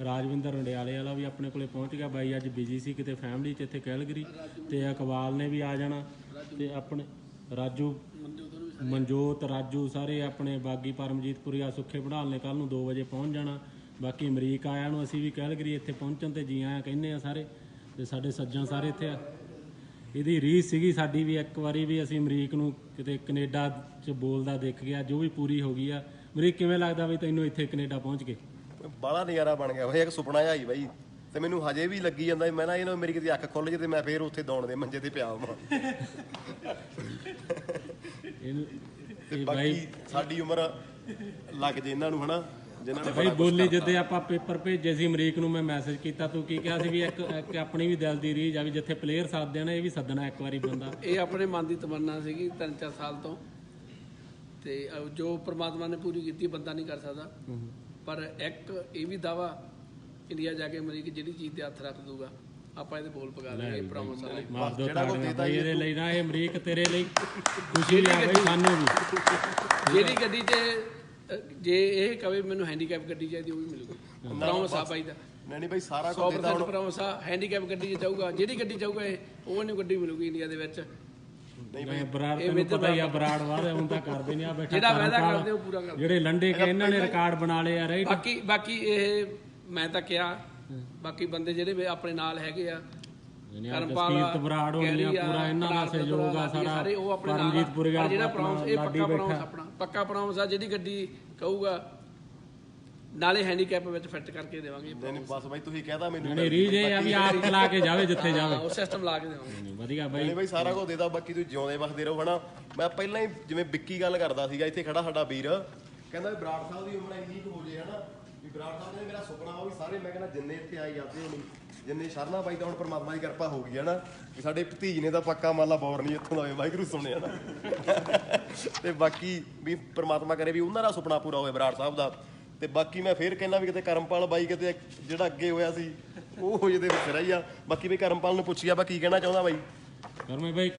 ਰਾਜਵਿੰਦਰ ਰੰਡਿਆਲੇ ਵਾਲਾ ਵੀ ਆਪਣੇ ਕੋਲੇ ਪਹੁੰਚ ਗਿਆ। ਬਾਈ ਅੱਜ ਬਿਜ਼ੀ ਸੀ ਕਿਤੇ ਫੈਮਿਲੀ 'ਚ, ਇੱਥੇ ਕੈਲਗਰੀ ਤੇ ਇਕਬਾਲ ਨੇ ਵੀ ਆ ਜਾਣਾ ਤੇ ਆਪਣੇ ਰਾਜੂ, ਮਨਜੋਤ, ਰਾਜੂ ਸਾਰੇ ਆਪਣੇ ਬਾਗੀ ਪਰਮਜੀਤਪੁਰੀਆ ਸੁੱਖੇ ਬੜਾਲ ਨੇ ਕੱਲ ਨੂੰ 2 ਵਜੇ ਪਹੁੰਚ ਜਾਣਾ। ਬਾਕੀ ਅਮਰੀਕ ਆਇਆ ਨੂੰ ਅਸੀਂ ਵੀ ਕੈਲਗਰੀ ਇੱਥੇ ਪਹੁੰਚਣ ਤੇ ਜੀ ਆਇਆਂ ਕਹਿੰਦੇ ਆ ਸਾਰੇ ਤੇ ਸਾਡੇ ਸੱਜਣ ਸਾਰੇ ਇੱਥੇ ਆ। ਇਹਦੀ ਰੀਸ ਸੀਗੀ ਸਾਡੀ ਵੀ ਇੱਕ ਵਾਰੀ ਵੀ ਅਸੀਂ ਅਮਰੀਕ ਨੂੰ ਕਿਤੇ ਕੈਨੇਡਾ 'ਚ ਬੋਲਦਾ ਦੇਖ ਗਿਆ, ਜੋ ਵੀ ਪੂਰੀ ਹੋ ਗਈ ਆ। ਅਮਰੀਕ ਕਿਵੇਂ ਲੱਗਦਾ ਵੀ ਤੈਨੂੰ ਇੱਥੇ ਕੈਨੇਡਾ ਪਹੁੰਚ ਕੇ ਬਾਹਲਾ ਨਜ਼ਾਰਾ ਬਣ ਗਿਆ। ਬਈ ਇੱਕ ਸੁਪਨਾ ਜਿਹਾ ਹੀ ਬਾਈ। ਤੇ ਮੈਨੂੰ ਹਜੇ ਵੀ ਲੱਗੀ ਜਾਂਦਾ ਮੈਂ ਨਾ ਇਹਨਾਂ ਮੇਰੀ ਕਿਤੇ ਅੱਖ ਖੁੱਲ ਜੇ ਤੇ ਮੈਂ ਫੇਰ ਉੱਥੇ ਦੌੜ ਦੇ ਮੰਜੇ ਤੇ ਪਿਆ ਹਾਂ ਇਹਨੂੰ ਤੇ ਇਹ ਬਾਕੀ ਬਾਈ ਸਾਡੀ ਉਮਰ ਲੱਗ ਜੇ ਇਹਨਾਂ ਨੂੰ ਹਨਾ? ਜਿਨ੍ਹਾਂ ਨੇ ਬਈ ਬੋਲੀ ਜਿੱਦੇ ਆਪਾਂ ਪੇਪਰ ਭੇਜੇ ਸੀ ਅਮਰੀਕ ਨੂੰ ਮੈਂ ਮੈਸੇਜ ਕੀਤਾ ਤੂੰ ਕੀ ਕਿਹਾ ਸੀ ਵੀ ਇੱਕ ਇੱਕ ਆਪਣੀ ਵੀ ਦਿਲ ਦੀ ਰੀਝ ਆ ਵੀ ਜਿੱਥੇ ਪਲੇਅਰ ਸਾਥਦੇ ਨੇ ਇਹ ਵੀ ਸੱਦਣਾ ਇੱਕ ਵਾਰੀ ਬੰਦਾ। ਇਹ ਆਪਣੇ ਮਨ ਦੀ ਤਮੰਨਾ ਸੀਗੀ ਤਿੰਨ ਚਾਰ ਸਾਲ ਤੋਂ। ਤੇ ਜੋ ਪ੍ਰਮਾਤਮਾ ਨੇ ਪੂਰੀ ਕੀਤੀ ਬੰਦਾ ਨਹੀਂ ਕਰ ਸਕਦਾ। ਪਰ ਇੱਕ ਇਹ ਵੀ ਦਾਵਾ ਇੰਡੀਆ ਜਾ ਕੇ ਅਮਰੀਕ ਜਿਹੜੀ ਚੀਜ਼ ਤੇ ਹੱਥ ਰੱਖ ਦੂਗਾ ਆਪਾਂ ਇਹਦੇ ਬੋਲ ਪਗਾ ਲਾਂਗੇ ਪ੍ਰੋਮੋਸ ਵਾਲੇ ਮਾਰ ਦੋ ਤਾੜੀਆਂ ਬਈ ਇਹਦੇ ਲਈ ਨਾ ਇਹ ਅਮਰੀਕ ਤੇਰੇ ਲਈ ਖੁਸ਼ੀ ਲਿਆ ਬਈ ਸਾਨੂੰ ਵੀ। ਜਿਹੜੀ ਗੱਡੀ ਅਹ, ਜੇ ਇਹ ਕਵੇ ਮੈਨੂੰ ਹੈਂਡੀਕੈਪ ਗੱਡੀ ਚਾਹੀਦੀ ਉਹ ਵੀ ਮਿਲੂਗੀ। ਪ੍ਰੋਮੋਸ ਆ ਬਾਈ ਦਾ ਨਹੀਂ ਨਹੀਂ ਬਾਈ ਸਾਰਾ ਕੁਝ ਦਿੱਤਾ 100% ਪ੍ਰੋਮੋਸ ਆ ਹੈਂਡੀਕੈਪ ਗੱਡੀ 'ਚ ਜਾਊਗਾ ਜਿਹੜੀ ਗੱਡੀ ਜਾਊਗਾ ਇਹ ਉਹ ਨੂੰ ਗੱਡੀ ਮਿਲੂਗੀ ਇੰਡੀਆ ਦੇ ਵਿੱਚ। ਮੈਂ ਬਰਾੜ ਤੈਨੂੰ ਪਤਾ ਹੀ ਆ ਬਰਾੜ ਵਾਦ ਹੁਣ ਤਾਂ ਕਰਦੇ ਨਹੀਂ ਆ ਬੈਠਾ ਜਿਹੜਾ ਵਾਅਦਾ। ਕਰਦੇ ਉਹ ਪੂਰਾ ਕਰਦੇ ਜਿਹੜੇ ਲੰਡੇ ਕੇ ਇਹਨਾਂ ਨੇ ਰਿਕਾਰਡ ਬਣਾ ਲਏ ਆ ਰਾਈਟ? ਬਾਕੀ ਬਾਕੀ ਇਹ ਮੈਂ ਤਾਂ ਕਿਹਾ ਬਾਕੀ ਬੰਦੇ ਜਿਹੜੇ ਆਪਣੇ ਨਾਲ ਹੈਗੇ ਆ ਕਰਮਪਾਲ ਬਰਾੜ ਹੋ ਗਿਆ ਗੈਰੀ ਆ, ਪੂਰਾ ਇਹਨਾਂ ਦਾ ਸਹਿਯੋਗ ਆ ਸਾਰਾ। ਪਰਮਜੀਤ ਜਿਹੜਾ ਪ੍ਰੋਮਸ ਇਹ ਪੱਕਾ ਪ੍ਰੋਮਸ ਆਪਣਾ। ਪੱਕਾ ਪ੍ਰੋਮਸ ਆ ਜਿਹੜੀ ਗੱਡੀ ਕਹੂਗਾ ਨਾਲੇ ਹੈਂਡੀਕੈਪ ਵਿੱਚ ਫਿੱਟ ਕਰਕੇ ਦੇਵਾਂਗੇ ਨਹੀਂ ਨਹੀਂ ਬਸ ਬਾਈ ਤੁਸੀਂ ਕਹਿਤਾ ਮੈਨੂੰ ਨਹੀਂ ਰੀਜ ਇਹ ਆ ਵੀ ਆਪ ਚਲਾ ਕੇ ਜਾਵੇ ਜਿੱਥੇ ਜਾਵੇ। ਉਹ ਸਿਸਟਮ ਲਾ ਕੇ ਦੇਵਾਂਗੇ। ਨਹੀਂ, ਵਧੀਆ ਬਾਈ। ਨਹੀਂ ਬਾਈ ਸਾਰਾ ਕੁਝ ਦੇਦਾ ਬਾਕੀ ਤੁਸੀਂ ਜਿਉਂਦੇ ਵਸਦੇ ਰਹੋ ਹਨਾ। ਮੈਂ ਪਹਿਲਾਂ ਹੀ ਜਿਵੇਂ ਵਿੱਕੀ ਗੱਲ ਕਰਦਾ ਸੀਗਾ ਇੱਥੇ ਖੜਾ ਸਾਡਾ ਵੀਰ। ਕਹਿੰਦਾ ਵੀ ਬਰਾੜ ਸਾਹਿਬ ਦੀ ਉਮਰ ਇੰਨੀ ਕੁ ਹੋ ਜੇ ਹਨਾ। ਵੀ ਬਰਾੜ ਸਾਹਿਬ ਨੇ ਮੇਰਾ ਸੁਪਨਾ ਵਾ ਵੀ ਸਾਰੇ ਮੈਂ ਕਹਿੰਦਾ ਜਿੰਨੇ ਇੱਥੇ ਆਈ ਜਾਂਦੇ ਹੋਣੀ ਜਿੰਨੇ ਸ਼ਰਨਾ ਬਾਈ ਦਾ ਹੁਣ ਪਰਮਾਤਮਾ ਦੀ ਕਿਰਪਾ ਹੋ ਗਈ ਹੈ ਨਾ ਵੀ ਸਾਡੇ ਭਤੀਜ ਨੇ ਤਾਂ ਪੱਕਾ ਮੰਨ ਲਾ ਬੌਰ ਨਹੀਂ ਇੱਥੋਂ ਦਾ ਹੋਵੇ ਵਾਹਿਗੁਰੂ ਸੁਣਿਆ ਨਾ। ਤੇ ਬਾਕੀ ਵੀ ਪਰਮਾਤਮਾ ਕਰੇ ਵੀ ਉਹਨਾਂ ਦਾ ਸੁਪਨਾ ਪੂਰਾ ਹੋਵੇ ਬਰਾੜ ਸਾਹਿਬ ਦਾ। ਤੇ ਬਾਕੀ ਮੈਂ ਫੇਰ ਕਹਿੰਦਾ ਵੀ ਕਿਤੇ ਕਰਮਪਾਲ ਬਾਈ ਕਿਤੇ ਜਿਹੜਾ ਅੱਗੇ ਹੋਇਆ ਸੀ, ਉਹ ਹੋ ਜਿਹਦੇ ਵਿੱਚ ਰਹੀ ਆ। ਬਾਕੀ ਵੀ ਕਰਮਪਾਲ ਨੂੰ ਪੁੱਛਿਆ ਬਾ ਕੀ ਕਹਿਣਾ ਚਾਹੁੰਦਾ ਬਾਈ। ਕਰਮੇ ਬਾਈ